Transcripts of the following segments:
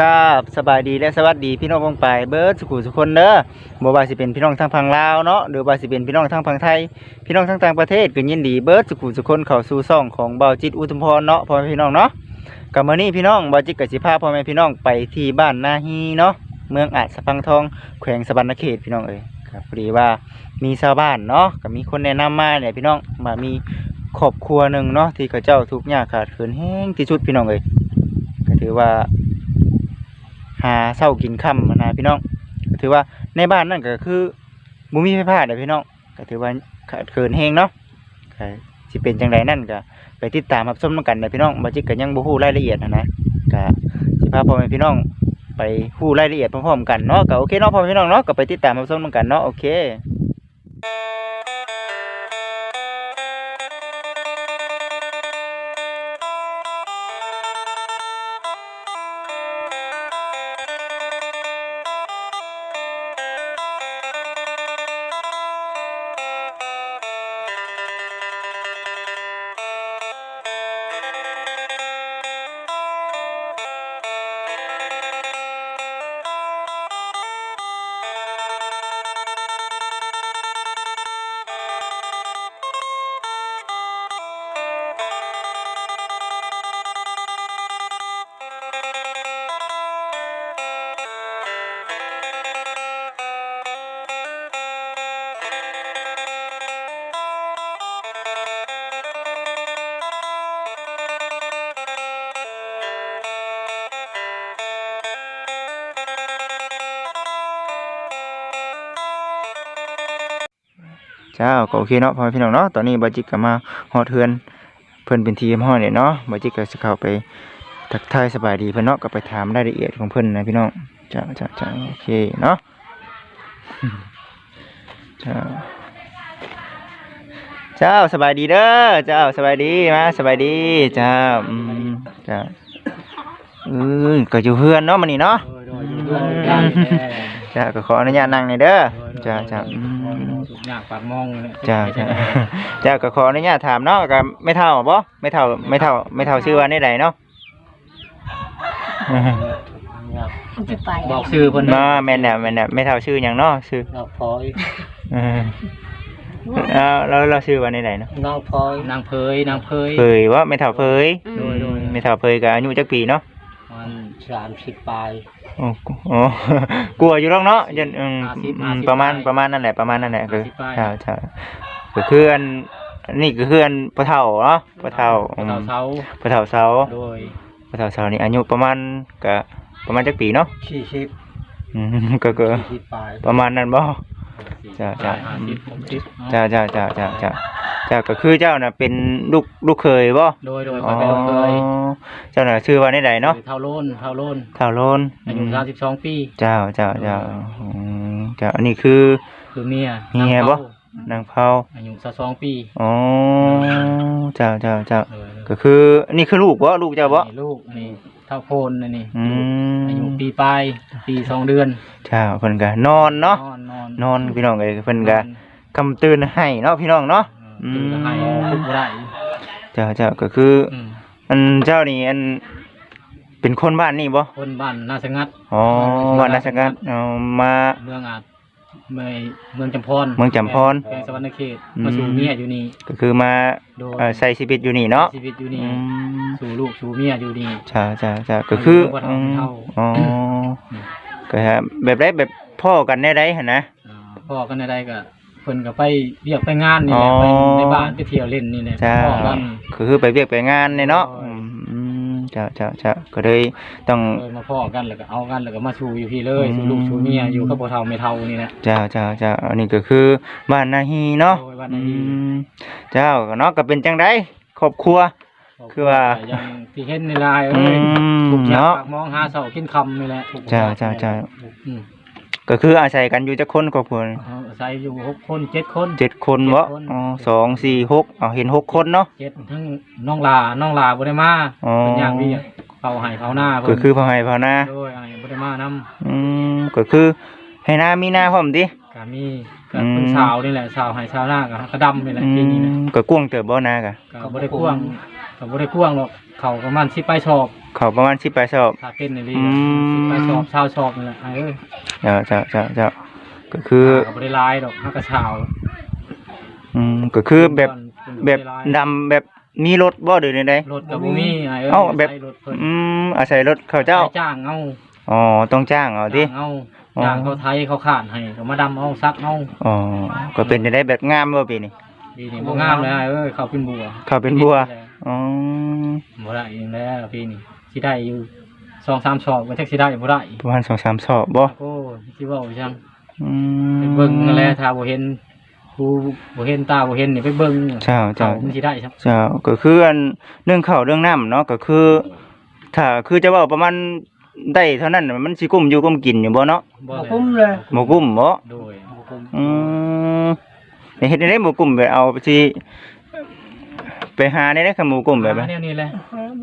ครับสบายดีและสวัสดีพี่น้องวงไปเบิร์ดสุขุสุคนเด้อบ่ว่าสิเป็นพี่น้องทางฝั่งลาวเนาะหรือว่าสิเป็นพี่น้องทางฝั่งไทย พี่น้องทางต่างประเทศก็ยินดีเบิร์ดสุขุสุคนเข้าสู่ซ่องของเบาจิตอุทุมพรเนาะพ่อแม่พี่น้องเนาะกับมื้อนี้พี่น้องเบาจิตก็สิพาพ่อแม่พี่น้องไปที่บ้านนาฮีเนาะเมืองอาจสะพังทองแขวงสะบันนเขตพี่น้องเอ้ยครับพอดีว่ามีชาวบ้านเนาะก็มีคนแนะนำมาเนี่ยพี่น้องมามีครอบครัวหนึ่งเนาะที่เขาเจ้าทุกข์ยากขาดเขินแห้งที่สุดพี่น้องเอ้ยก็ถือว่า หาเช้ากินค่ำมานะพี่น้องก็ถือว่าในบ้านนั่นก็คือบุมีไฟฟ้าเด้อพี่น้องก็ถือว่าขาดเขินแฮงเนาะสิเป็นจังไดนั่นก็ไปติดตามรับชมกันเด้อพี่น้องบ่จิกก็ยังบ่ฮู้รายละเอียดนะนะก็สิพาพ่อแม่พี่น้องไปฮู้รายละเอียดพร้อมๆกันเนาะก็โอเคเนาะพ่อแม่พี่น้องเนาะก็ไปติดตามรับชมกันเนาะโอเค เจ้าก็โอเคเนาะพ่อแม่พี่น้องเนาะตอนนี้บาจิกก็มาฮอดเทือนเพิ่นเป็นทีมฮอดเนี่ยเนาะบาจิกก็สิเข้าไปทักทายสบายดีเพิ่นเนาะก็ไปถามรายละเอียดของเพิ่นนะพี่น้องเจ้าเจ้าเจ้าโอเคเนาะเจ้าเจ้าสบายดีเด้อเจ้าสบายดีมาสบายดีเจ้าอืมเจ้าอือก็อยู่เฮือนเนาะมื้อนี้เนาะโดยอยู่ด้วยกันเจ้าก็ขออนุญาตนั่งหน่อยเด้อเจ้าเจ้าอืมอยากปากมองเลยจ้าจ้าจ้าก็ขออนุญาตถามเนาะก็ไม่เท่าบ่ไม่เท่าไม่เท่าไม่เท่าชื่อว่าได้ใดเนาะจะไปบอกชื่อเพิ่นมาแม่นน่ะแม่นน่ะไม่เท่าชื่อหยังเนาะชื่อน้องพลอยเออเอาแล้วเราชื่อว่าได้ใดเนาะน้องพลอยนางเพยนางเพยเผยว่าไม่เท่าเผยโดยโดยไม่เท่าเผยก็อายุจักปีเนาะมัน สามสิบปลายโอ้โอ้กลัวอยู่หรอกเนาะยันอืมห้าสิบอืห้ามสิบประมาณปลายประมาณนั่นแหละประมาณนั่นแหละคือห้าสิบปลายใช่ใช่ก็คืออันนี่ก็คืออันปะเท่าเนาะปะเท่าอืมเท่าเสาปะเท่าเสาโดยปะเท่าเสานี่อายุประมาณก็ประมาณจักปีเนาะสี่สิบอืมก็ก็สี่สิบปลายประมาณนั้นบ่ จ้าจ้าห้าสิบหกสิบจ้าจ้าจ้าจ้าจ้า จ้าก็คือเจ้าน่ะเป็นลูกลูกเคยบ่โดยโดยคอ๋ออยเป็นเคยเจ้าน่ะชื่อว่าได้ใดเนาะเท่าโลนเท่าโลนเท่าโลนอายุสามสิบสองปี เจ้าเจ้าเจ้าอืมเจ้าอันนี้คือ คือเมียเมียบ่ นางนางเผาเผาอายุสามสองปีอ๋อเจ้าเจ้าเจ้าโดยก็คือนี่คือลูกบ่ลูกเจ้าบ่นี่ลูกอันนี่เท่าโคนอันนี่อืมอายุปีปลายปีสองเดือนเจ้าเพิ่นก็นอนเนาะนอนนอนนอนพี่น้องเอ้ยเพิ่นก็ คำตื่นให้เนาะพี่น้องเนาะ อืมตื่นให้ลุกบ่ได้เจ้าเจ้าก็คืออืมอันเจ้านี่อันเป็นคนบ้านนี่บ่คนบ้านนาสงัด อ๋อบ้านนาสกัดเอามา เมืองอาจเมืองเมืองจำพรเมืองจำพรแขวงสวรรณเขตอืม มาสู่เมียอยู่นี่ก็คือมาโดยเอ่อใช้ชีวิตอยู่นี่เนาะชีวิตอยู่นี่อืมสู่ลูกสู่เมียอยู่นี่ใช่ใช่ใช่ก็คืออายุบ่อืมเท่า อ๋ออืมก็ฮะแบบไรแบบพ่อกันได้ไรหั่นนะ อ่าพ่อกันใดๆก็ เพิ่นก็ไปเรียกไปงานนี่แหละอ๋อ ไปในบ้านไปเที่ยวเล่นนี่แหละจ้าพ่อกันก็คือไปเวียกไปงานเนี่ยเนาะโอ้ยอืมจ้าจ้าจ้าก็เลยต้องเลยมาพ่อกันแล้วก็เอากันแล้วก็มาสู่อยู่พี่เลยอืมสู่ลูกสู่เมียอยู่กับพ่อเฒ่าแม่เฒ่านี่แหละจ้าจ้าจ้าอันนี้ก็คือบ้านนาฮีเนาะโดยบ้านอืนาฮีมเจ้าก็เนาะก็เป็นจังไดครอบครัว คือว่าอย่างที่เห็นในไลน์อืเอ้ยมทุกอย่างเนาะ ปากมองหาเสากินคำนี่แหละจ้าจ้าจ้า อืม ก็คืออาศัยกันอยู่จักคนครอบครัวเอาอาศัยอยู่หกคนเจ็ดคน เจ็ดคนวะเจ็ดคน อ๋อสองสี่หกเอาเห็นหกคนเนาะ เจ็ดทั้งน้องลาน้องลาบ่ได้มาอ๋อ เป็นอย่างพี่เผาไห้เผาหน้าก็คือพ่อให้พ่อนาโดยไอ้บ่ได้มานำอืมก็คือให้นามีนาพร้อมติ ก็มีก็อืม เพิ่นสาวนี่แหละสาวไห้สาวหน้าก็กระดำนี่แหละอืปีนี้นะมก็กวางเติบบ่นากะก็บ่ได้กว้างก็บ่ได้กว้างหรอกเขาประมาณ10ไปชอบ เขาประมาณ10ปลายสอบถ้าเป็นในนี้อืมสิบไปสอบชาวชอบนี่แหละไอ้เอ้ยเจ้าเจ้าเจ้าเจ้าก็คือก็บ่ได้ลายดอกฮักกระชาวอืมก็คือแบบเป็นแบบได้ลายดำแบบมีรถบ่หรือใดรถก็บ่มีไอ้เอ้ยเอ้าแบบ ใช้รถเพิ่นๆอืมอาศัยรถเขาเจ้า จ้างเอาอ๋อต้องจ้างเอาติจ้างเอาอ๋อ จ้างเขาไทยเขาข้านให้ก็มาดำเอาซักเอาอ๋อก็เป็นได้แบบงามบ่ปีนี้ปีนี้บ่งามเลยไอ้เอ้ยเขาเป็นบัวเขาเป็นบัวอ๋อบ่ได้เองแล้วปีนี้ สิได้อยู่สองสามสอบก็แท็กสิได้บ่ได้ประมาณ2-3สอบบ่โอ้สิเว้าจังอืมไปเบิ่งนั่นแหละถ้าบ่เห็นผู้บ่เห็นตาบ่เห็นนี่ไปเบิ่งเจ้าเจ้าเขามันสิได้ครับเจ้าก็คืออันเรื่องข้าวเรื่องน้ำเนาะก็คือ ถ้าคือจะเว่าประมาณได้เท่านั้นน่ะมันสิกุ้มอยู่กุ้มกินอยู่บ่เนาะบ่บ่คุ้มเลยบ่กุ้มบ่โดยบ่คุ้มอืมไปเฮ็ดได้บ่กุ้มไปเอาไปสิ ไปหาได้ได้คำหมู่กุ้มแบบนั้หานแนวนี้แหละ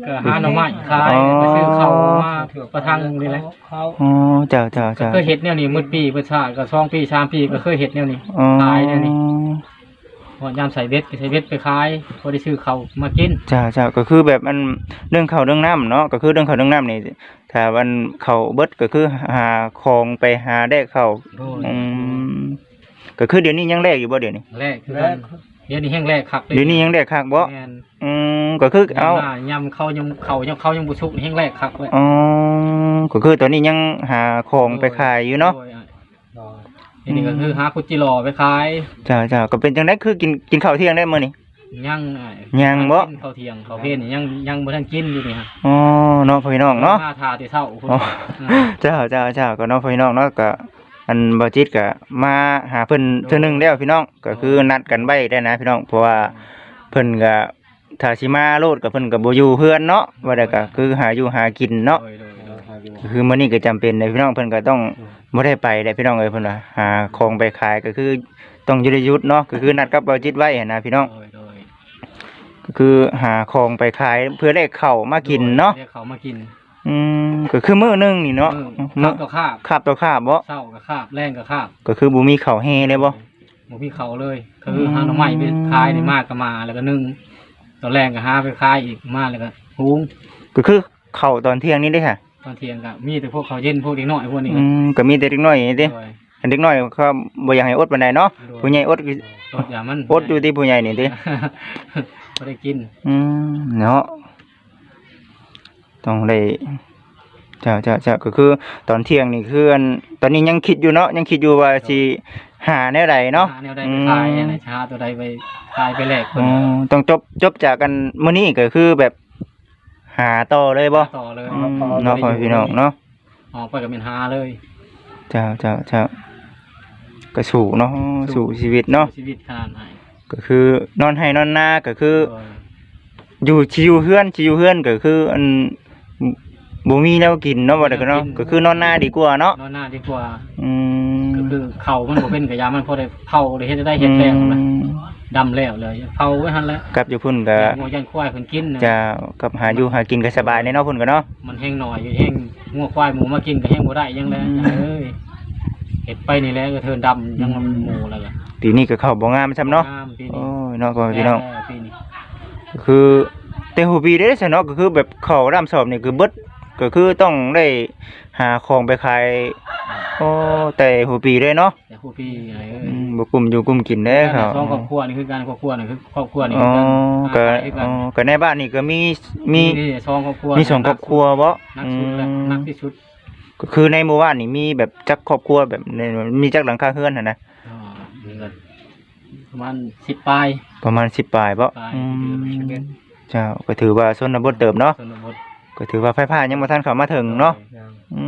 ก็หาหน่อไม้ขายอ๋อไปซื้อข้าวมาประทังนี่แหละเขาอ๋อเจ้าเจ้าก็เจ้าเคยเฮ็ดแนวนี้มื้อปีประชาติก็สองปีสามปีก็เคยเฮ็ดแนวนี้ อ๋อขายแนวนี้ พอยามใส่เบ็ดก็ใส่เบ็ดไปขายพอได้ซื้อข้าวมากินเจ้าเจ้าก็คือแบบมันเรื่องข้าวเรื่องน้ำเนาะก็คือเรื่องข้าวเรื่องน้ำนี่ถ้าวันเขาเบิดก็คือหาของไปหาได้ข้าวโดยอืมก็คือเดี๋ยวนี้ยังแลกอยู่บ่เดี๋ยวนี้แรกคือแรกันก เดี๋ยวนี้แห้งแรกคักลเดี๋ยวนี้ยังแลกคักบ่แม่นอืมก็คือเอายำหน้ายำเขายังเขายังเขายังบุชุกนี่แห้งแรกคักเลยอ๋อก็คือตอนนี้ยังหาของไปขายอยู่เนาะโดอ่ทีนี้ก็คือหาคุจิรอไปขายจ้าจ้าก็เป็นจังได๋คือกินกินข้าวเที่ยงได้มื้อนี้ยังอ้ายยังบ่ กินข้าวเที่ยงข้าวเพลนี่ยังยังบ่ทันกินอยู่นี่ฮะอ๋อเนาะพี่น้องเนาะ มาทาแต่เช้าพุ่นอ๋อ เจ้าเจ้าเจ้าก็เนาะพี่น้องเนาะก็ อันบ่จิตก็มาหาเพิ่นเทื่อหนึงแล้วพี่น้องก็คือนัดกันไว้ได้นะ พี่น้องเพราะว่าเพิ่นก็ถ้าสิมาโลดก็เพิ่นก็บ่อยู่เพื่อนเนาะว่าได้ก็คือหาอยู่หากินเนาะโดยโดยโดยก็คือมื้อนี้ก็จำเป็นเลยพี่น้องเพิ่นก็ต้องบ่ได้ไปได้พี่น้องเอ้ยเพิ่นว่าหาของไปขายก็คือต้องอยู่ในยุทธเนาะก็คือนัดกับบ่จิตไว้หั้นนะพี่น้องโดยโดยก็คือหาของไปขายเพื่อได้ข้าวมากินเนาะรียกเขามากิน อืมก็คือมื้อหนึงนี่เนาะมื้มื้ออข้าวก็คาบคาบต่อคาบบ่เช้าก็คาบแรงก็คาบก็คือบ่มีข้าวแห้เลยบ่ บ่มีเขาเลยก็คือหาหน่อไม้ไปขายนี่มากก็มาแล้วก็นึ่งตอนแรกก็หาไปขายอีกมาแล้วก็หุงก็คือข้าวตอนเที่ยงนี่เด้ค่ะ ตอนเที่ยงก็มีแต่พวกข้าวเย็นพวกเด็กน้อยพวกนี้อืมก็มีแต่เด็กน้อยนี่เด้โดยอันเด็กน้อยเขาบ่อยากให้อดปานใดเนาะผู้ใหญ่อดก็รถอย่ามันอดอยู่ที่ผู้ใหญ่นี่เด้ บ่ได้กินอืมเนาะ ต้องได้เจ้าเจ้าเจ้าก็คือตอนเที่ยงนี่คืออันตอนนี้ยังคิดอยู่เนาะยังคิดอยู่ว่าสิหาแนวใดเนาะหแนวใดไปขายอะไรชาตัวใดไปขายไปแลกคอ๋นอต้องจบจบจากกันมื้อนี้ก็คือแบบหาต่อเลยบ่ต่อเลยอืมเนาะพ่อแม่พี่น้องเนาะออกไปก็เป็นหาเลยเจ้าเจ้าเจ้าก็สู่เนาะสู่ชีวิตเนาะชีวิตขนาดไหนก็คือนอนให้นอนนาก็คือโดยอยู่ชิวเฮือนชิวเฮือนก็คืออัน บ่มีแนวกินเนาะว่าแต่ก็เนาะก็คือนอนนาดีกว่าเนาะนอนหน้าดีกว่าอืมก็คือเขามันบ่เป็นกระยามันพอได้เผาได้เฮ็ดได้เฮ็ดแรงมันอืมดำแล้วเลยเผาไว้หั่นแหล้วกับอยู่พุ่นก็งัวยันควายเพิ่นกินน่ะจะกับหาอยู่หากินก็สบายในเนาะพุ่นก็เนาะมันแห้งหน่อยอยู่แห้งงัวควายหมูมากินก็แห้งบ่ได้ยังแล้วอืมเอ้ยเฮ็ดไปนี่แหละก็เทินดำยังมันหมูแล้วก็ปีนี้ก็เข้าบ่งามซ้ำเนาะงามปีโอ้นี้ยเนาะพ่อแม่พี่น้องแย่ปีนี้ก็คือ แต่หูปีได้ซะเนาะก็คือแบบเข้าร่ำสอบนี่คือเบิดก็คือต้องได้หาของไปขายโอ้แต่หูปีเลยเนาะแต่ผู้พี่อะไรเอ้ยอืมบ่กลุ่มอยู่กลุ่มกินเด้ครับสองครอบครัวนี่คือการครอบครัวนี่คือครอบครัวนี่อ๋อคือก็การคืออ๋กัอนก็ในบ้านนี่ก็มีมีนี่สองครอบครัวมีสองครอบครัวบ่นักอืสุดและมนักที่สุดก็คือในหมู่บ้านนี่มีแบบจักครอบครัวแบบในมีจักหลังคาเฮือนหั่นนะอ่ามีเงินประมาณสิบปลายประมาณ10ปลายบ่ปลายอืเดือนม เจ้าก็ถือว่าชนบทเติบเนาะชนบทก็ถือว่าไฟฟ้ายังบ่ทันเข้ามาถึงเนาะอื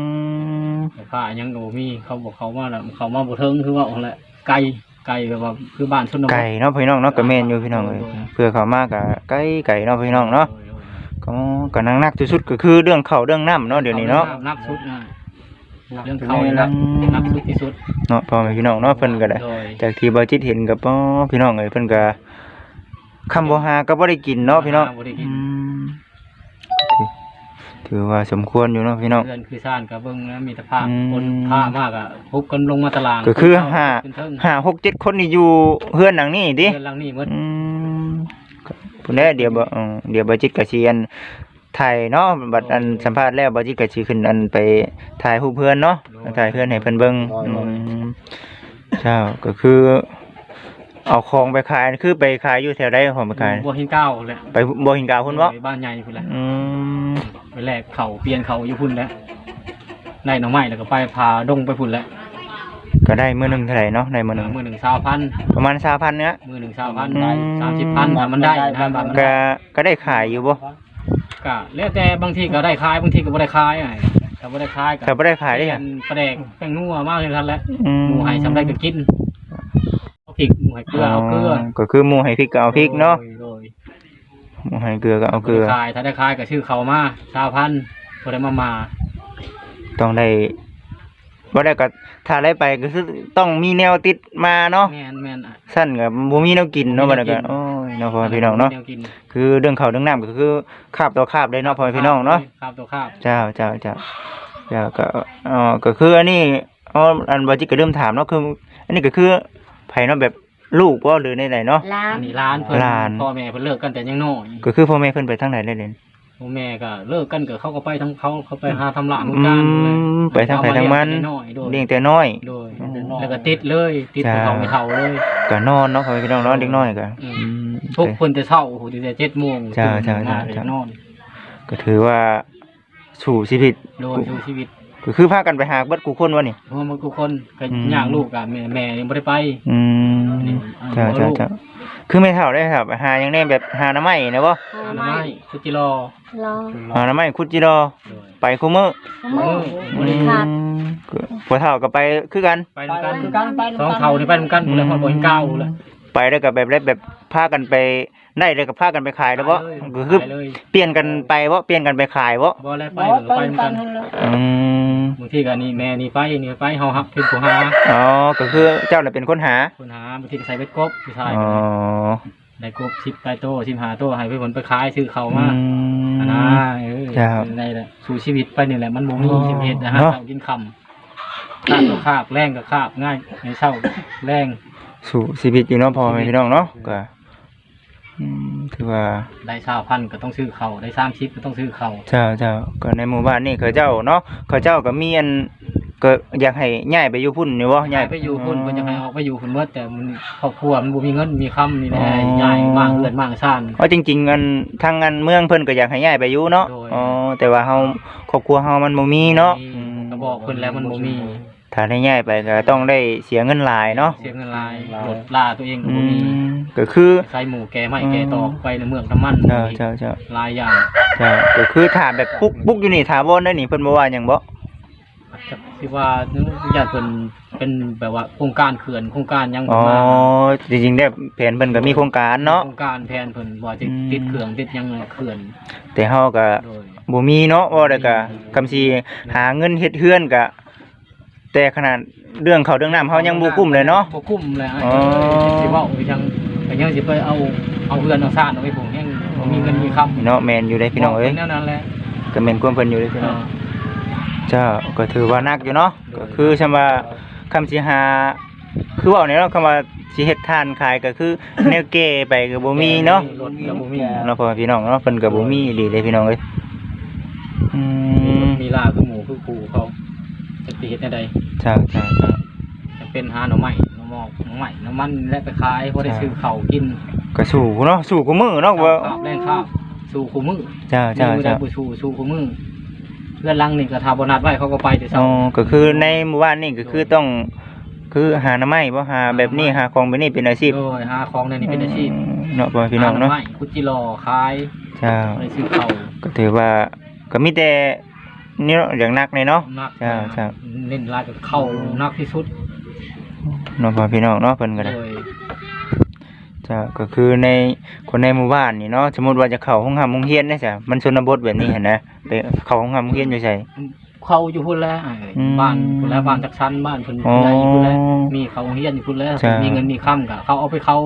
มแต่ผ้ายังโอมีเขาบอกเขาว่าน่ะเขามาบ่เทิงคือว่าเอาแหละไกลไกลแบบว่าคือบ้านชนบทไก่เนาะพี่น้องเนาะก็แม่นอยู่พี่น้องเอ้ยเพื่อเข้ามาก็ไก่ไก่เนาะพี่น้องเนาะโดยโดยก็ก็นักนักที่สุดก็คือเรื่องข้าวเรื่องน้ำเนาะเดี๋ยวนี้เนาะนักสุดนะเรื่องเขาเนี่ยนักนักสุดที่สุดเนาะพ่อแม่พี่น้องเนาะเพิ่นก็ได้โดยจากที่บ่จิตเห็นกับพ่อพี่น้องเอ้ยเพิ่นก็ คำบ่หาก็บ่ได้กินเนาะพี่น้องบ่ได้กิน อืมถือว่าสมควรอยู่เนาะพี่น้อง เพื่อนคือซ่านกับเบิ่งแล้วมีแต่ผ้าอืม คนผ้ามากอะฮุบกันลงมาตารางก็คือขึ้นห้าขึ้นเทิงห้าหกเจ็ดคนนี่อยู่เฮือนหลังนี้ดิ เพื่อนหลังนี้หมดอืมก็พุ่นแหละเดี๋ยวบ่เออเดี๋ยวบ่จิตก็สิอันถ่ายเนาะบัดอันสัมภาษณ์แล้วบ่จิตก็สิขึ้นอันไปถ่ายรูปเพื่อนเนาะถ่ายเพื่อนให้เพิ่นเบิ่งอืมเจ้าก็คือ เอาของไปขายคือไปขายอยู่แถวใดของไปขาย บัวหินเก้าแหละไปบ่หินกาวพุ่นบ่ไปบ้านใหญ่พุ่นแหละอืมไปแลกเขาเปลี่ยนเขาอยู่พุ่นแล้วได้หน่อไม้แล้วก็ไปพาดงไปพุ่นแล้วก็ได้มื้อหนึงเท่าไหร่เนาะได้มื้อหนึงมือหนึ่งสาวพันประมาณ3,000เนี้ยมือหนึ่งสาวพันอืมได้สามสิบพันถ้ามันได้นะบาทมันก็ได้ก็ได้ขายอยู่บ่ก็แล้วแต่บางทีก็ได้ขายบางทีก็ไม่ได้ขายไงถ้าไม่ได้ขายก็ก็บ่ได้ขายได้เปหลี่ยัยงนประแดกแป้งนัวมากเลยทันแหล้วอืมหมูไห้สำได้ก็กินเอา พริกหมูไห้เกลือเอาเกลือก็คือหมูให้พริกก็เอาพริกเนาะโดยหมูให้เกลือก็เอาโดยเกลือขายถ้าได้ขายก็ชื่อเขามาสาวพันพอได้มามาต้องได้บ่ได้ก็ถ้าได้ไปก็คือต้องมีแนวติดมาเนาะแม่นแม่นอะ สั้นก็บ่มีแนวกินเนาะบ่บัดมีนั้นแนวกินก็โอ้ยเนาะพ่อแม่พี่น้องเนาะ แวกิคือเรื่องข้าวเรื่องน้ำก็คือคาบต่อคาบเลยเนาะพ่อแม่พี่น้องเนาะ ครับตัวคาบเจ้าเจ้าเจ้าเจ้าก็อ๋อก็คืออันนี้อ๋ออันบ่จิก็เริ่มถามเนาะคือ อันนี้ก็คือ ไผเนาะแบบลูกบ่หรือในไหนเนาะล้าอันนนี้ร้านเพิ่นร้าน พ่อแม่เพิ่นเลิกกันแต่ยังน้อยก็คือพ่อแม่เพิ่นไปทางไหนได้เลยพ่อแม่ก็เลิกกันก็เขาก็ไปทั้งเขาเขาไปหาทำหลานอืเหมือนกันเลยมไปทางไผทางมันเอน้อย โดยเลี้ยงแต่น้อยโดยแล้วก็ติดเลยติดจ้าภูเขาไม่เท่าเลย ก็นอนเนาะพ่อแม่พี่น้องเนาะเด็กน้อยก็อืม อืม ทุกคนจะเช้าโอ้โหตั้งแต่เจ็ดโมงจ้าตื่นจ้ามาจ้าเลยจ้านอนก็ถือว่าสู่ชีวิต โดยชูชีวิต ก็คือพากันไปหาเบิดกูคนวะนี่ เพราะว่ามันทุกคนก็อืม ย่างลูกกับแม่แม่ยังไม่ได้ไปอืมนี่เจ้าเอาเจ้าลูกเจ้าคือไม่เท่าได้ครับหาอย่างแน่แบบหาหน้ำไม้นะบ่โอ้อันไม่นั้นไม่คุจิโร่รอหาหน้ำไม้คุดจิรอโดย ไปคุมื้อโอ้บริขาดอืมก็ผัวเฒ่าก็ไปคือกัน ไปด้วยกันคือกันไปสองเท่านี่ไปด้วยกันเลยพอดบ่เห็นเก้าเลย ไปแล้วก็แบบได้แบบพากันไปได้แล้วก็พากันไปขายแล้วบ่ก็คือไปเลยเปลี่ยนกันไปบ่เปลี่ยนกันไปขายบ่บ่แล้วไปไปก็ไปไปด้วยกักันนอืมบางทีก็นี่แม่นี่ไปนี่ไปเฮาฮับเป็นผู้หาอ๋อก็คือเจ้าน่ะเป็นคนหาคนหาบางทีก็ใส่เบ็ดกบผู้ชายอ๋อได้กบสิบไตโตสิบหาโตให้เพื่อนไปขายซื้อเขาอืมาอันนะมเออครับในแหละสู่ชีวิตไปนี่แหละมันบ่มีอ๋อชีวิตนะฮะเนาะเช้ากินคำข้าวก็คาบแรงก็คาบง่ายในเช้าแรง สู่ชีวิตอยู่เนาะพ่อแม่พี่น้องเนาะก็อืมถือว่าได้ชาวพันก็ต้องซื้อเขาได้สามชิปก็ต้องซื้อเขาเจ้าเจ้าก็ในหมู่บ้านนี่เขาเจ้าเนาะเขาเจ้าก็มีอันก็อยากให้ย้ายไปอยู่พุ่นนี่บ่ย้ายไปอยู่พุ่นเพิ่นจะให้ออกไปอยู่พุ่นเมื่อแต่มันครอบครัวมันบ่มีเงินมีคำนี่แหละอ๋อย้ายมางเงินมางซ่านเพราะจริงๆอันทางอันเมืองเพิ่นก็อยากให้ย้ายไปอยู่เนาะโดยอ๋อแต่ว่าเฮาครอบครัวเฮามันบ่มีเนาะอืมก็บอกเพิ่นแล้วมันบ่มี ถ้าได้ย้ายไปก็ต้องได้เสียเงินหลายเนาะ เสียเงินหลายรถลาตัวเองก็อืบ่มีมก็คือ ใส่หมูแกไม้แกตอกไปในเมืองน้ำมันเจ้าเจ้าเจ้าหลายอย่างเจ้าก็คือถ้าแบบปุกปุกอยู่นี่ถาวรได้นี่เพิ่นบ่ว่าหยังบ่จะคิดว่าญาติเพิ่นเป็นแบบว่าโครงการเขื่อนโครงการหยังอ๋อ มาจริงๆแล้วแผนเพิ่นก็มีโครงการเนาะ โครงการแผนเพิ่นว่าจะอืม ติดเครื่องติดหยังไงเขื่อนแต่เฮาก็โดยบ่มีเนาะว่าได้ก็คำสิหาเงินเฮ็ดเฮือนก็ แต่ขนาดเรื่องเขาวเรื่องน้ำเฮายังบ่กุ้มเลยเนาะ บ่กุ้มเลยฮะอ๋อ สิเว้าไปยังไปยังสิไปเอาเอาเรือนเอาซ่านเอาไปผมยังบ่มีเงินมีคำเนาะแม่นอยู่ได้พี่น้องเอ้ยแนวนั้นแหละก็แม่นความเพิ่นอยู่ได้พี่น้องเจ้าก็ถือว่านักอยู่เนาะก็คือชำว่าคำสิหา คือเว่าเนี่ยเนาะคำว่าสิเฮ็ดทานขายก็คือแนวเก้ไปก็บ่มีเนาะ รถก็บ่มีเนาะพ่อพี่น้องเนาะเพิ่นก็บ่มีอีหลีเด้พี่น้องเอ้ยอืมมีลาคือหมูคือปูเขา จะสิเฮ็ดแนวใดเจ้าเจ้าเจ้าจะเป็นหาหน่อไม้หน่อหมอกหน่อไม้น้ำมันและไปขายพอได้ซื้อข้าวกินก็สู้เนาะสู้กูมือเนาะว่าข้าวแรงข้าวสู่คู่มือเจ้าเจ้ามือได้เจ้าบ่สู่สู่คู่มือเพื่อนหลังนี่ก็ทาบ่นัดไว้เขาก็ไปแต่เช้าอ๋อก็คือในหมู่บ้านนี่ก็คือต้อง คือหาหน้ำไม้บ่หาแบบนี้หาของแบบนี้เป็นอาชีพโดยหาของในนี่เป็นอาชีพเนาะพ่อพี่น้องเนาะหหไม้คุดจิโลขายเจ้า ไปซื้อข้าวก็ถือว่าก็มีแต่นี่ เนาะอย่างนักเลยเนาะนักใช่ใช่เน้นลายกับเข้านักที่สุดเนาะพ่อพี่น้องเนาะเพิ่นก็ได้โดยเจ้าก็คือในคนในหมู่บ้านนี่เนาะสมมุติว่าจะเข้าห้องหำโรงเรียนได้จ้ะมันชนบทแบบนี้เห็นนะไปเข้าห้องหำโรงเรียนอยู่ไสเข้าอยู่พุ่นแล้วอืมบ้านพุ่นแล้วบ้านจักชั้นบ้านเพิ่นอ๋อใหญ่อยู่พุ่นแล้วมีเขาเฮียนอยู่พุ่นแล้วใช่มีเงินมีค่ำก็เขาเอาไปเข้า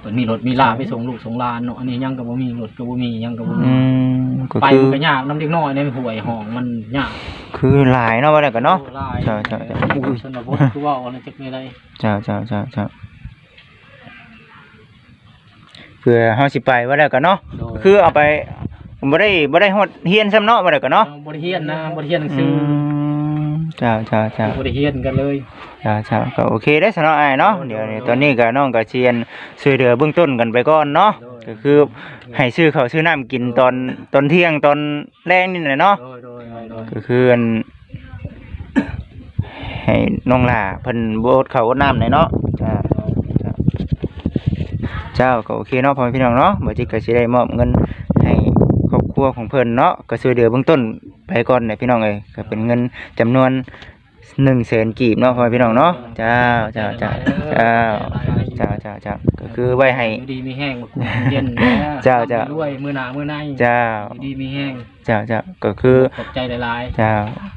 เพิ่นมีรถมีลาไปส่งลูกส่งหลานเนาะอันนี้ยังก็บ่มีรถก็บ่มียังก็บ่มีอืมก็ไปคือมันก็ยากน้ำเด็กน้อยในห่วยห้องมันยากคือหลายเนาะว่าแล้วกันเนาะ โอ้หลายใช่ใช่ใช่หมู่ชนบทคือว่าอะไรจักมีอะไรเจ้าเจ้าเจ้าเจ้าเพื่อเฮาสิไปว่าแล้วกันเนาะโดยคือเอาไปบ่ได้บ่ได้ฮอดเฮียนซ้ำเนาะบ่ได้ก็เนาะบริเฮียนนะบริเฮียนหนังอืสือม จ้าจ้าจ้าบริเฮียนกันเลยจ้าจ้าก็โอเคได้อสนออ้ายเนาะเดี๋ยวนี้ตอนนี้ก็น้องก็เชียนช่วยเหลือเบื้องต้นกันไปก่อนเนาะก็คือให้ซื้อข้าวซื้อน้ำกินตอนตอนเที่ยงตอนแรงนี่แหละเนาะโดยโดยโดยโดยก็คืออันให้น้องหล่าเพิ่นบ่อดข้าวอดน้ำหน่อยเนาะจ้าจ้าเจ้าก็โอเคเนาะพ่อแม่พี่น้องเนาะบ่จิตก็สิได้มอบเงินให้ครอบครัวของเพิ่นเนาะก็ช่วยเหลือเบื้องต้น ไปก่อนเนี่ยพี่น้องเอ้ยก็เป็นเงินจำนวน1แสนกีบเนาะพ่อแม่พี่น้องเนาะเจ้าเจ้าเจ้าเจ้าเจ้าเจ้าเจ้าก็คือไว้ให้ อยู่ดีมีแห้งเย็นเจ้าเจ้าด้วยมือหนามือในเจ้าอยู่ดีมีแห้งเจ้าเจ้าก็คือ ขอบใจหลายเจ้า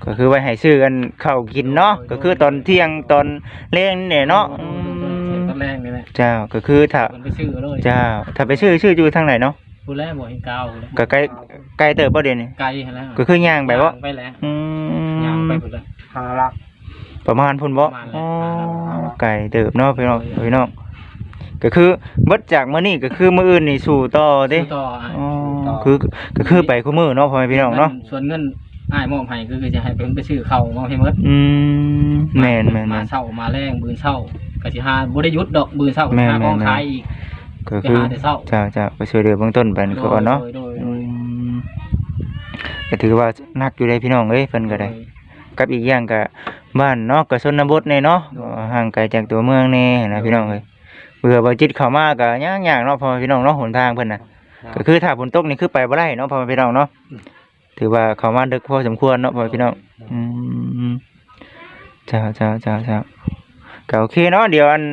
ก็คือไว้ให้ซื้อกันข้าวกินเนาะก็คือตอนเที่ยงตอนเล่งนี่แหละๆเนาะเออือมตอนแรกนี่แหละเจ้าก็คือถ้ามันไปซื้อเลยเจ้าถ้าไปซื้อซื้ออยู่ทางไหนเนาะ พูดแล้วบ่เห็นกาวเลยก็ใกล้ใกล้เติบบ่เดี๋ยวนี้ไกลแล้วก็คือย่างไปบ่ย่างไปแล้วอืย่างมไปหมดเลยหาลัก ประมาณพุ่นบ่ประมาณนั้นอ๋อไก่เติบเนาะพี่น้องพี่น้องก็คือเบิดจากมื้อนี้ก็คือมื้ออื่นนี่สู่ต่อเด้ซื้อต่ออะอ๋อคือก็คือไปคู่มื้อเนาะพ่อแม่พี่น้องเนาะส่วนเงินอ้ายมอบให้ก็คือจะให้เพิ่นไปซื้อข้าวมาให้หมดอืมแม่นแม่นมาแม่น เช้ามาแรงบืนเช้าก็สิหาบ่ได้หยุดดอกบืนเช้าก็แม่นหาของแม่นขายอีก ก็คือไปหาแต่เช้า เจ้าเจ้าก็ช่วยเหลือเบื้องต้นไปก่อนเนาะโดยโดยอืมก็ถือว่านักอยู่ได้พี่น้องเอ้ยเพิ่นก็ได้ กับอีกอย่างก็บ้านเนาะก็ชนบทแน่เนาะห่างไกลจากตัวเมืองแน่นะพี่น้องเอ้ยเบื่อบ่จิตเข้ามาก็ยากๆเนาะพ่อแม่พี่น้องเนาะหนทางเพิ่นน่ะ ก็คือถ้าฝนตกนี่คือไปบ่ได้เนาะพ่อแม่พี่น้องเนาะถือว่าเข้ามาดึกพอสมควรเนาะพ่อแม่พี่น้อง อืมจ้าจ้าจ้าจ้าก็โอเคเนาะเดี๋ยวอัน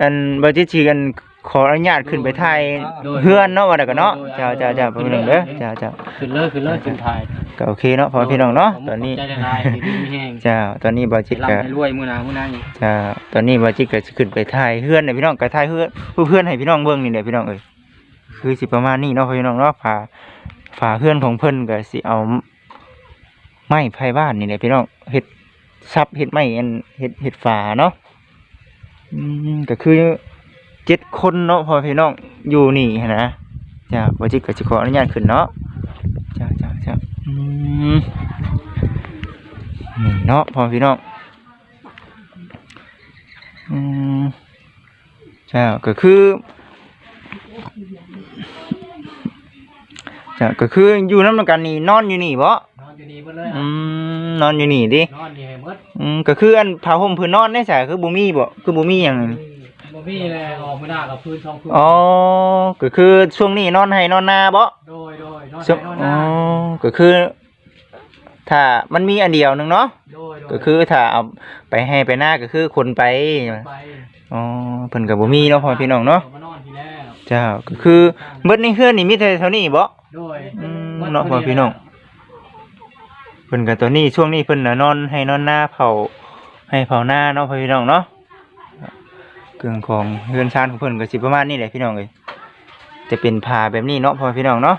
อันบ่จิตสิกัน ขออนุญาตขึ้นไปถ่ายเฮือนเนาะว่าได้ก็เนาะจ้าจ้าจ้าพ่อแม่พี่น้องเด้อจ้าจ้าขึ้นเลยขึ้นเลยขึ้นถ่ายก็โอเคเนาะพ่อแม่พี่น้องเนาะตอนนี้ใจละลายดีๆมีแห้งจ้าตอนนี้บ่จิตร่ำก็ให้รวยมื้อหน้ามื้อหน้าอีกจ้าตอนนี้บ่จิตก็สิขึ้นไปถ่ายเฮือนให้พี่น้องก็ถ่ายเฮือนเพื่อนให้พี่น้องเบิ่งนี่แหละพี่น้องเอ้ยคือสิประมาณนี้เนาะพี่น้องเนาะฝาฝาเฮือนของเพิ่นก็สิเอาไม้ไผบ้านนี่แหละพี่น้องเฮ็ดซับเฮ็ดไม้อันเฮ็ดเฮ็ดฝาเนาะอืมก็คือ เจ็ดคนเนาะพ่อพี่น้องอยู่นี่หั้นนะจ้าบ่จิตก็สิขออนุญาตขึ้นเนาะจ้าจ้าจ้าอืมนี่เนาะพ่อพี่น้องอืมใช่ก็คือจ้ะก็คืออยู่น้ำกันนี่นอนอยู่นี่บ่นอนอยู่นี่เบิดเลยอืมนอนอยู่นี่ดินอนนี่ให้หมดอืมก็คืออันผ้าห่มพื้นนอนได้ใช่คือบ่มีบ่คือบ่มีหยัง บ่มีเลยออกมื้อหน้ากับพื้นช่องพื้นอ๋อก็คือช่วงนี้นอนให้นอนนาบ่โดยโดยนอนช่วงไปนอนอ๋หอน้าก็คือ ถ้ามันมีอันเดียวหนึงเนาะโดยโดยก็คือถ้าเอาไปให้ไปหน้าก็คือคนไปไปอ๋อเพิ่นก็บ่มีเนาะพ่อพี่น้องเนาะมานอนที่แล้วเจ้าก็คือเบิดในเฮือนนี่มีแต่เท่านี้บ่ โดยอืมเนาะพ่อพี่น้อง เพิ่นก็ตัวนี้ช่วงนี้เพิ่นน่ะนอนให้นอนหน้าเผาให้เผาหน้าเนาะพ่อพี่น้องเนาะ เครื่องของเฮือนชานของเพิ่นก็สิประมาณนี้แหละพี่น้องเอ้ยจะเป็นผ้าแบบนี้เนาะพ่อพี่น้องเนาะ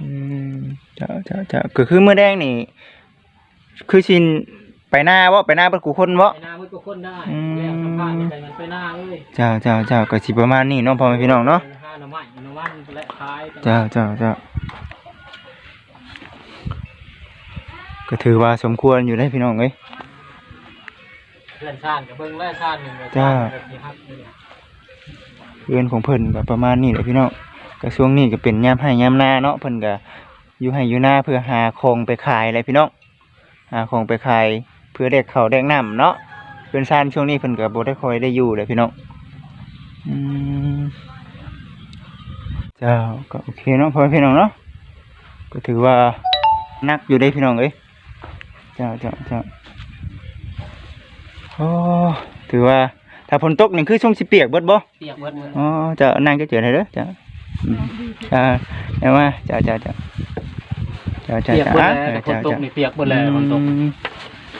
อืมเจ้าเจ้าเจ้าก็คือมื้อแดงนี่ คือสินไปหน้าบ่ไปหน้าเบิดกูคนบ่ไปหน้ามืดก็คนได้อืมแล้วสัมภาษณ์กันมันไปหน้าเลยเจ้าเจ้าเจ้าก็สิประมาณนี้เนาะพ่อแม่พี่น้องเนาะห้าหน่อไม้หน่อมันและคล้ายกันเจ้าเจ้าเจ้าก็ถือว่าสมควรอยู่ได้พี่น้องเอ้ยเพื่อนชาติกับเบิ้งและชาติหนึ่งกับจ้าชติแบบนี้ครับเพื่อนของเพิ่นก็ประมาณนี้แหละพี่น้องก็ช่วงนี้ก็เป็นยามให้ยามหน้าเนาะเพิ่นก็อยู่ให้อยู่หน้าเพื่อหาของไปขายอะไรพี่น้องหาของไปขายเพื่อแดกข้าวแดกน้ำเนาะเพื่อนซ่านช่วงนี้เพิ่นก็บ่ได้ค่อยได้อยู่เลยพี่น้องอืมเจ้าก็โอเคเนาะพ่อแม่พี่น้องเนาะก็ถือว่านักอยู่ได้พี่น้องเอ้ยเจ้าเจ้าเจ้า โอ้ถือว่าถ้าฝนตกนี่คือช่วงสิเปียกเบิดบ่เปียกเบิดเลยอ๋อจะนั่งก็เจอได้เด้อจ้ะอืมจ้าเอามาจ้าจ้าจ้าจ้าจ้าเปียกจ้าเบิดอะแล้วแต่ฝนจ้าตกจ้านี่เปียกเบิดแล้วฝนตกอืม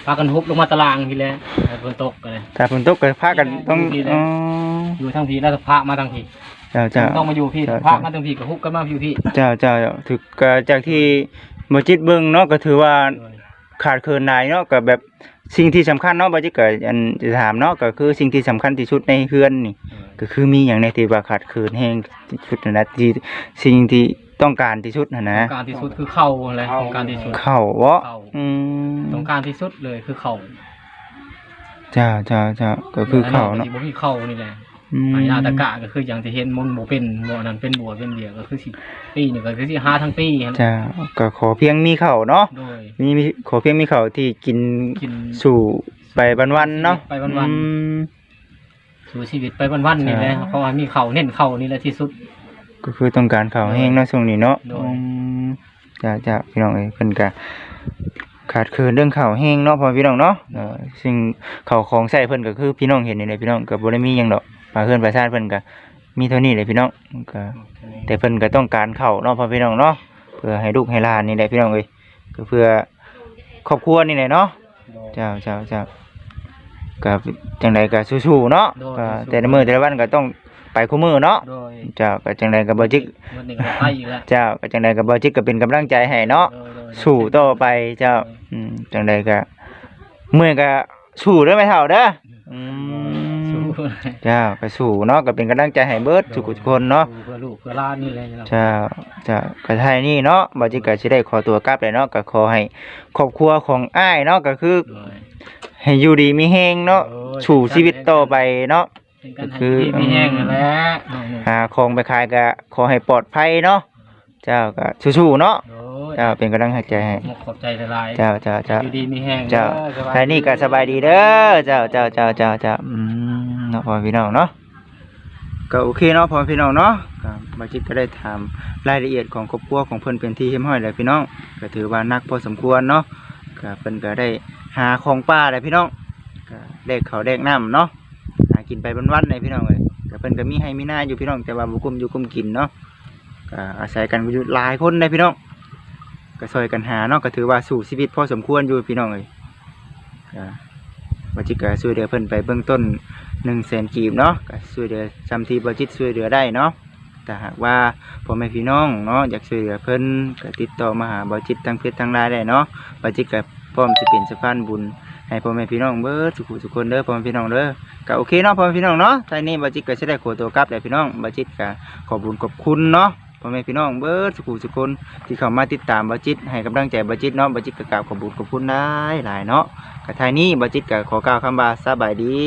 พากันฮุบลงมาตารางทีแล้วฝนตกกันเลยถ้าฝนตกก็พากันต้องอยู่ที่ไหนอ๋ออยู่ทั้งพีแล้วก็พระมาทั้งพีจ้าจ้าต้องมาอยู่พี่จ้าพระจ้ามาทั้งพีกับฮุบกันมาอยู่พี่จ้าจ้าถือก็จากที่บ่จิตเบิ่งเนาะก็ถือว่าขาดเคินหลายเนาะก็แบบ สิ่งที่สำคัญเนาะบ่จิตก็อันจะถามเนาะก็คือสิ่งที่สำคัญที่สุดในเฮือนนี่ ก็คือมีอย่างในที่ว่าขาดเคินแห้งที่สุดนั่นนะที่สิ่งที่ต้องการที่สุดนะนะต้องการที่สุดคือเข่าอะไรต้องการที่สุดเข้าเวะเข้าอืมต้องการที่สุดเลยคือเข่าจ้าจ้าจ้าก็คือเข้าเนาะบ่มีเข่านี่แหละ อืมอายาตะกะก็คืออย่างที่เห็นมันบ่เป็นบ่อันนั้นเป็นบัวเป็นเบียก็คือสิปีนี่ก็คือสิหาทั้งปีครับจ้าก็ขอเพียงมีเข้าเนาะโดย มีมีขอเพียงมีเข้าที่กินกิน สู่ไปวันๆเนาะไปวันๆ อืม สู่ชีวิตไปวันๆนี่แหละใช่เพราะว่ามีเข่าเน้นเข่านี่แหละที่สุด ก็คือต้องการข้าวแห้งเนาะช่วงนี้เนาะโดย อืมจ้าจ้าพี่น้องเอ้ยเพิ่นก็ขาดเคินเรื่องข้าวแห้งเนาะพ่อพี่น้องเนาะเออซึ่งข้าวของใช้เพิ่นก็คือพี่น้องเห็นนี่แหละพี่น้องก็บ่ได้มีหยังดอก ปลาเฮือนปลาชาติเพิ่นก็มีเท่านี้แหละพี่น้องก็แต่เพิ่นก็ต้องการข้าวเนาะพ่อพี่น้องเนาะเพื่อให้ลูกให้หลานนี่แหละพี่น้องเอ้ยก็เพื่อครอบครัวนี่แหละเนาะเจ้าเจ้าเจ้าก็จังใดก็สู้ๆเนาะโดยก็แต่ละมื้อแต่ละวันก็ต้องไปคู่มือเนาะโดยเจ้าก็จังใดก็บ่จิกวันนี้ก็ไปอีกแล้วเจ้าก็จังใดก็บ่จิกก็เป็นกำลังใจให้เนาะโดยโดยสู้ต่อไปเจ้าอืมจังใดก็เมื่อยก็สู้เด้อแม่เฒ่าเด้ออืมสู้ เจ้าก็สู้เนาะก็เป็นกำลังใจให้เบิดทุกคนเนาะสู้เพื่อลูกเพื่อหลานนี่แหละเราเจ้าเจ้าก็ไทยนี่เนาะบ่จิกก็สิได้ขอตัวกลับเลยเนาะก็ขอให้ครอบครัวของอ้ายเนาะก็คือโดย ให้อยู่ดีมีแฮงเนาะโอ้ย สู่ชีวิตต่อไปเนาะ เป็นการให้คือ ที่มีแห้งนั่นแหละน้องหาของไปขายก็ขอให้ปลอดภัยเนาะ เจ้าก็สู้ๆเนาะๆโดยเจ้าเป็นกำลังใจให้ขอบใจหลายๆเจ้าเจ้าเจ้า อยู่ดีมีแห้งเจ้า ด้อสบยไทยนี่ก็สบายดีเด้อ เจ้าเจ้าเจ้าเจ้าเจ้าอืมเนาะพ่อพี่น้องเนาะ ก็โอเคเนาะพ่อพี่น้องเนาะก็มาจิตก็ได้ถามรายละเอียดของครอบครัวของเพิ่นเป็นที่เฮียมห้อยแล้วพี่น้อง ก็ถือว่านักพอสมควรเนาะก็เพิ่นก็ได้หาของป่าแล้วพี่น้องก็แดกข้าวแดกน้ำเนาะ หากินไปวันๆเลยพี่น้องเอ้ยก็เพิ่นก็มีให้มีหน้าอยู่พี่น้องแต่ว่าบ่กุมอยู่กุมกินเนาะก็ อาศัยกันอยู่หลายคนเลยพี่น้องก็ซอยกันหาเนาะก็ถือว่าสู่ชีวิตพอสมควรอยู่พี่น้องเอ้ยก็บจิตก็ช่วยเหลือเพิ่นไปเบื้องต้นหนึ่งแสนกีบเนาะก็ช่วยเหลือจำที่บจิตช่วยเหลือได้เนาะแต่หากว่าพ่อแม่พี่น้องเนาะอยากช่วยเหลือเพิ่นก็ติดต่อมาหาบจิตทางเพจทางไลน์ได้เนาะบจิตก็พร้อมสิเป็นสะพานบุญให้พ่อแม่พี่น้องเบิดสุขทุกคนเด้อพ่อแม่พี่น้องเด้อก็โอเคเนาะพ่อแม่พี่น้องเนาะตอนนี้บจิตก็สิได้ขอตัวกลับแล้วพี่น้องบจิตก็ขอบุญขอบคุณเนาะ พ่อแม่พี่น้องเบิดสุขทุกคนที่เข้ามาติดตามบจิตให้กำลังใจบจิตเนาะบจิตกระกราบขอบุญขอบคุณได้หลายเนาะกะทายนี้บจิตกะขอกล่าวคำบาสบายดี